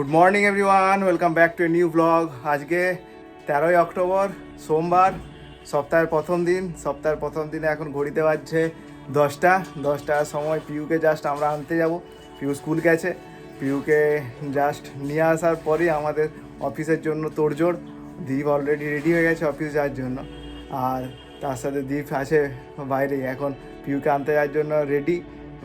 Good morning everyone welcome back to a new blog আজকে তেরোই October, সোমবার, সপ্তাহের প্রথম দিন। সপ্তাহের প্রথম দিনে এখন ঘড়িতে বাজছে দশটা। দশটার সময় পিউকে জাস্ট আমরা আনতে যাব। পিউ স্কুল গেছে। পিউকে জাস্ট নিয়ে আসার পরেই আমাদের অফিসের জন্য তোড়জোড়। দীপ অলরেডি রেডি হয়ে গেছে অফিস যাওয়ার জন্য। আর তার সাথে দীপ আছে বাইরে এখন পিউকে আনতে যাওয়ার জন্য রেডি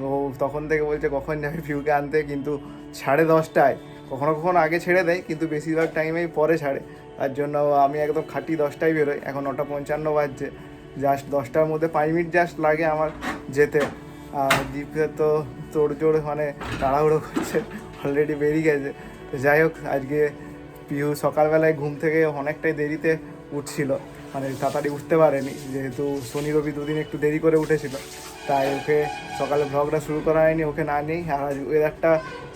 ও তখন থেকে বলছে কখন যাবে পিউকে আনতে, কিন্তু সাড়ে দশটায় কখনো কখনো আগে ছেড়ে দেয়, কিন্তু বেশিরভাগ টাইমেই পরে ছাড়ে। তার জন্য আমি একদম খাঁটি দশটায় বেরোই। এখন নটা পঞ্চান্ন বাজছে। জাস্ট দশটার মধ্যে পাঁচ মিনিট জাস্ট লাগে আমার যেতে। আর দ্বীপের তো তোড়জোড় মানে তাড়াহুড়ো করছে অলরেডি বেরিয়ে গেছে। তো যাই হোক, আজকে পিহু সকালবেলায় ঘুম থেকে অনেকটাই দেরিতে উঠছিল। মানে তাড়াতাড়ি উঠতে পারেনি, যেহেতু শনি রবি দুদিন একটু দেরি করে উঠেছিল। তাই ওকে সকালে ব্লগটা শুরু করা হয়নি, ওকে না নেই আর আজ ওয়েদারটা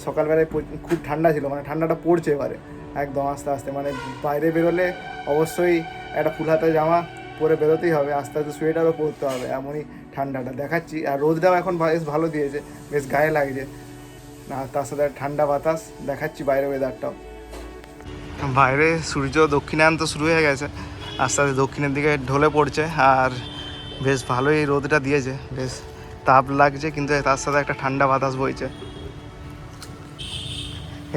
সকালবেলায় খুব ঠান্ডা ছিল মানে ঠান্ডাটা পড়ছে এবারে। একদম আস্তে আস্তে মানে বাইরে বেরোলে অবশ্যই একটা ফুল হাতা জামা পরে বেরোতেই হবে, আস্তে আস্তে সোয়েটারও পরতে হবে, এমনই ঠান্ডাটা। দেখাচ্ছি। আর রোদটাও এখন বেশ ভালো দিয়েছে, বেশ গায়ে লাগছে। আর তার সাথে ঠান্ডা বাতাস, দেখাচ্ছি বাইরে ওয়েদারটাও বাইরে সূর্য দক্ষিণায়ন তো শুরু হয়ে গেছে, আস্তে আস্তে দক্ষিণের দিকে ঢলে পড়ছে। আর বেশ ভালোই রোদটা দিয়েছে, বেশ তাপ লাগছে কিন্তু তার সাথে একটা ঠান্ডা বাতাস বইছে।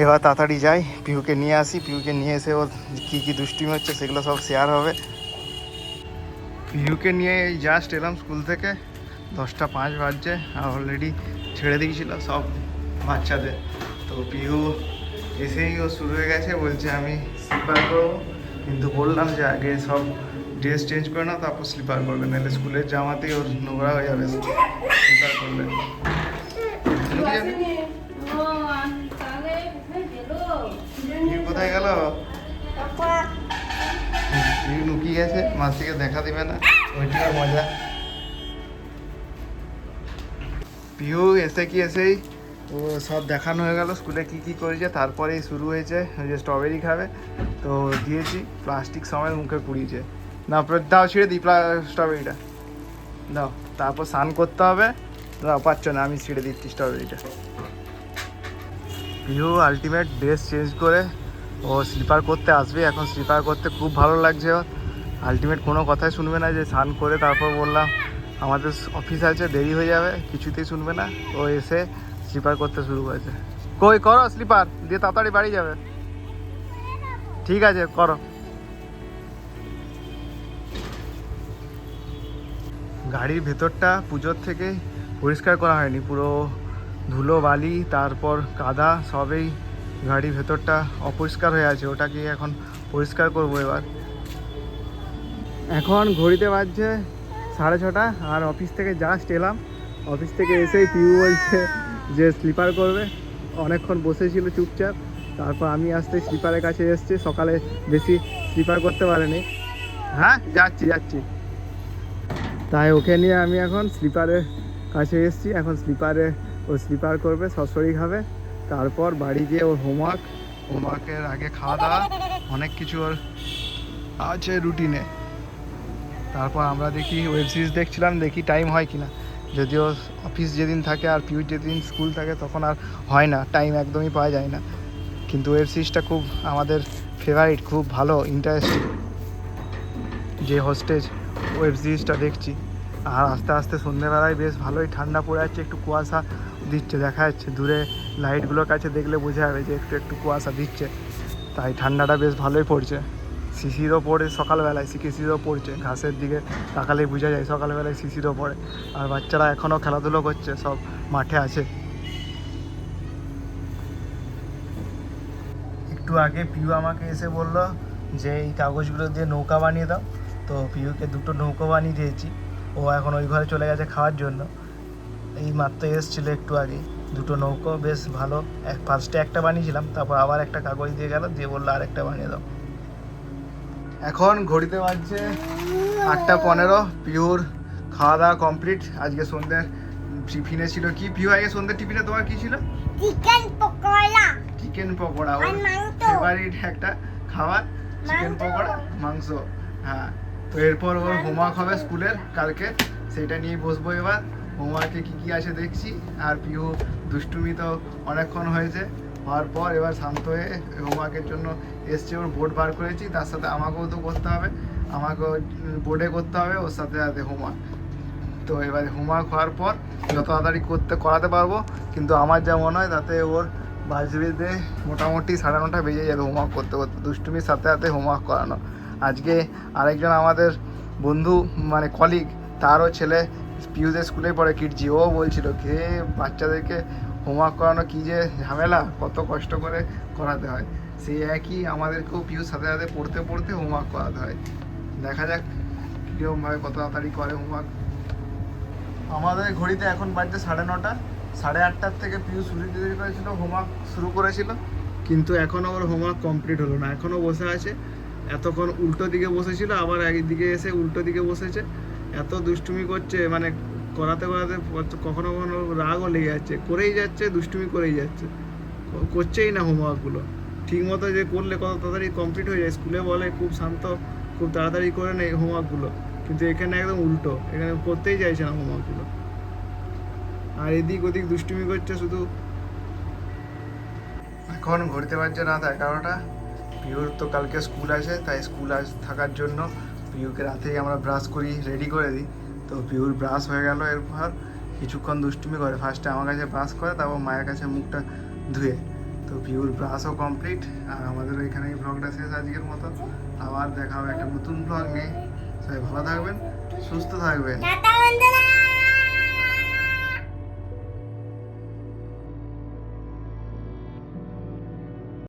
এবার তাড়াতাড়ি যাই, পিউকে নিয়ে আসি, পিউকে নিয়ে এসে ওর কী কী দুষ্টুমি হচ্ছে সেগুলো সব শেয়ার হবে। পিউকে নিয়ে এই জাস্ট এলাম স্কুল থেকে, দশটা পাঁচ বাজছে, আর অলরেডি ছেড়ে দিয়েছিল সব বাচ্চাদের। তো পিহু এসেই ও শুরু হয়ে গেছে, বলছে আমি স্লিপার করব, কিন্তু বললাম যে আগে সব ড্রেস চেঞ্জ করে না তারপর স্লিপার করবে। নাহলে স্কুলের জামাতেই ওর নোংরা হয়ে যাবে। স্লিপার করলে। কোথায় গেল? লুকিয়ে গেছে মাসিকে দেখা দিবে না। ওইটি আর মজা। পিহু এসে কি এসেই? ও সব দেখানো হয়ে গেল স্কুলে কি কি করেছে তারপরেই শুরু হয়েছে। ওই যে স্ট্রবেরি খাবে তো দিয়েছি। প্লাস্টিক সময় মুখে কুড়িয়েছে। না দাও, ছিঁড়ে দিই স্ট্রবেরিটা দাও, তারপর স্নান করতে হবে। দাও, পাচ্ছ না, আমি ছিঁড়ে দিচ্ছি স্ট্রবেরিটা পিহু আলটিমেট ড্রেস চেঞ্জ করে ও স্লিপার করতে আসবে। এখন স্লিপার করতে খুব ভালো লাগছে ওর। আলটিমেট কোনো কথাই শুনবে না, যে স্নান করে তারপর বললাম, আমাদের অফিস আছে, দেরি হয়ে যাবে, কিছুতেই শুনবে না। ও এসে স্লিপার করতে শুরু করেছে। কই, করো স্লিপার দিয়ে তাড়াতাড়ি বাড়ি যাবে। ঠিক আছে, করো। গাড়ির ভেতরটা পুজোর থেকে পরিষ্কার করা হয়নি। পুরো ধুলো, বালি, তারপর কাদা, সবেই গাড়ির ভেতরটা অপরিষ্কার হয়ে আছে। ওটাকে এখন পরিষ্কার করব এবার। এখন ঘড়িতে বাজছে সাড়ে ছটা আর অফিস থেকে জাস্ট এলাম। অফিস থেকে এসেই পিউ বলছে যে স্লিপার করবে। অনেকক্ষণ বসেছিল চুপচাপ। তারপর আমি আসতে স্লিপারের কাছে এসেছি। সকালে বেশি স্লিপার করতে পারেনি। হ্যাঁ যাচ্ছি যাচ্ছি। তাই ওকে নিয়ে আমি এখন স্লিপারের কাছে এসেছি। এখন স্লিপারে ও স্লিপার করবে সরসরি খাবে। তারপর বাড়ি গিয়ে ওর হোমওয়ার্ক হোমওয়ার্কের আগে খাওয়া দাওয়া, অনেক কিছু ওর আছে রুটিনে তারপর আমরা দেখি ওয়েব সিরিজ দেখছিলাম, দেখি টাইম হয় কিনা। যদিও অফিস যেদিন থাকে আর পিউ যেদিন স্কুল থাকে, তখন আর হয় না টাইম একদমই পাওয়া যায় না। কিন্তু ওয়েব সিরিজটা খুব আমাদের ফেভারিট খুব ভালো ইন্টারেস্টিং যে হোস্টেজ ওয়েব সিরিজটা দেখছি। আর আস্তে আস্তে সন্ধ্যেবেলায় বেশ ভালোই ঠান্ডা পড়ে যাচ্ছে, একটু কুয়াশা দিচ্ছে, দেখা যাচ্ছে দূরে লাইটগুলোর কাছে দেখলে বোঝা যাবে যে একটু একটু কুয়াশা দিচ্ছে। তাই ঠান্ডাটা বেশ ভালোই পড়ছে। শিশিরও পড়ে সকালবেলায়, শিশিরও পড়ছে, ঘাসের দিকে তাকালেই বোঝা যায় সকালবেলায় শিশিরও পড়ে। আর বাচ্চারা এখনও খেলাধুলো করছে, সব মাঠে আছে। একটু আগে পিউ আমাকে এসে বলল যে এই কাগজগুলো দিয়ে নৌকা বানিয়ে দাও। তো পিউকে দুটো নৌকো বানিয়ে দিয়েছি। ও এখন ওই ঘরে চলে গেছে খাওয়ার জন্য। এই মাত্র এসেছিল একটু আগে দুটো নৌকো বেশ ভালো। এক ফার্স্টে একটা বানিয়েছিলাম তারপর আবার একটা কাগজ দিয়ে গেল দিয়ে বলল আর একটা বানিয়ে দাও। এখন ঘড়িতে বাজছে আটটা পনেরো। পিওর খাওয়া দাওয়া কমপ্লিট আজকে সন্ধ্যের টিফিনে ছিল কি? পিউ আগে সন্ধ্যের টিফিনে তোমার কি ছিল? চিকেন পকোড়া। চিকেন পকোড়া। মাংস। ফেভারিট একটা খাবার চিকেন পকোড়া মাংস। হ্যাঁ। তো এরপর ওর হোমওয়ার্ক হবে স্কুলের কালকে। সেটা নিয়ে বসবো এবার। হোমওয়ার্কে কি কি আছে দেখছি। আর পিউ দুষ্টুমি তো অনেকক্ষণ হয়েছে। হওয়ার পর এবার শান্ত হয়ে হোমওয়ার্কের জন্য এসছে। ওর বোর্ড বার করেছি। তার সাথে আমাকেও তো করতে হবে। আমাকেও বোর্ডে করতে হবে। ওর সাথে সাথে হোমওয়ার্ক তো এবারে হোমওয়ার্ক হওয়ার পর যত তাড়াতাড়ি করতে, করাতে পারব। কিন্তু আমার যা মনে হয় তাতে ওর বাজবেতে মোটামুটি সাড়ে নটা বেজে যাবে হোমওয়ার্ক করতে করতে। দুষ্টুমির সাথে সাথে হোমওয়ার্ক করানো। আজকে আরেকজন আমাদের বন্ধু মানে কলিগ তারও ছেলে পিউদের স্কুলে পড়ে কিটজি ও বলছিল, কে বাচ্চাদেরকে হোমওয়ার্ক করানো, কী যে ঝামেলা, কত কষ্ট করে করাতে হয়? সেই একই আমাদেরকেও পিউর সাথে সাথে পড়তে পড়তে হোমওয়ার্ক করাতে হয়। দেখা যাক কীরকমভাবে কত তাড়াতাড়ি করে হোমওয়ার্ক আমাদের ঘড়িতে এখন বাজছে সাড়ে নটা। সাড়ে আটটার থেকে পিউ শুরু করেছিল হোমওয়ার্ক শুরু করেছিল। কিন্তু এখনও ওর হোমওয়ার্ক কমপ্লিট হলো না। এখনও বসে আছে। এতক্ষণ উল্টো দিকে বসেছিল, আবার একদিকে এসে উল্টো দিকে বসেছে। এত দুষ্টুমি করছে মানে করাতে করাতে কখনো কখনো রাগও লেগে যাচ্ছে। করেই যাচ্ছে, দুষ্টুমি করেই যাচ্ছে। করছেই না হোমওয়ার্কগুলো। ঠিক মতো যে করলে কত তাড়াতাড়ি কমপ্লিট হয়ে যায়। স্কুলে বলে খুব শান্ত, খুব তাড়াতাড়ি করে নেয় হোমওয়ার্কগুলো। কিন্তু এখানে একদম উল্টো, এখানে করতেই চাইছে না হোমওয়ার্কগুলো। আর এদিক ওদিক দুষ্টুমি করছে শুধু। এখন ঘুরতে পারছে রাত এগারোটা। পিউর তো কালকে স্কুল আছে, তাই স্কুল আস থাকার জন্য পিউকে রাতেই আমরা ব্রাশ করি রেডি করে দিই। তো পিউর ব্রাশ হয়ে গেল এরপর কিছুক্ষণ দুষ্টুমি করে। ফার্স্টে আমার কাছে ব্রাশ করে, তারপর মায়ের কাছে মুখটা ধুয়ে। তো পিউর ব্রাশও কমপ্লিট আর আমাদের এখানেই ব্লগটা শেষ আজকের মতো। আবার দেখা হবে একটা নতুন ব্লগ নিয়ে। সবাই ভালো থাকবেন, সুস্থ থাকবেন।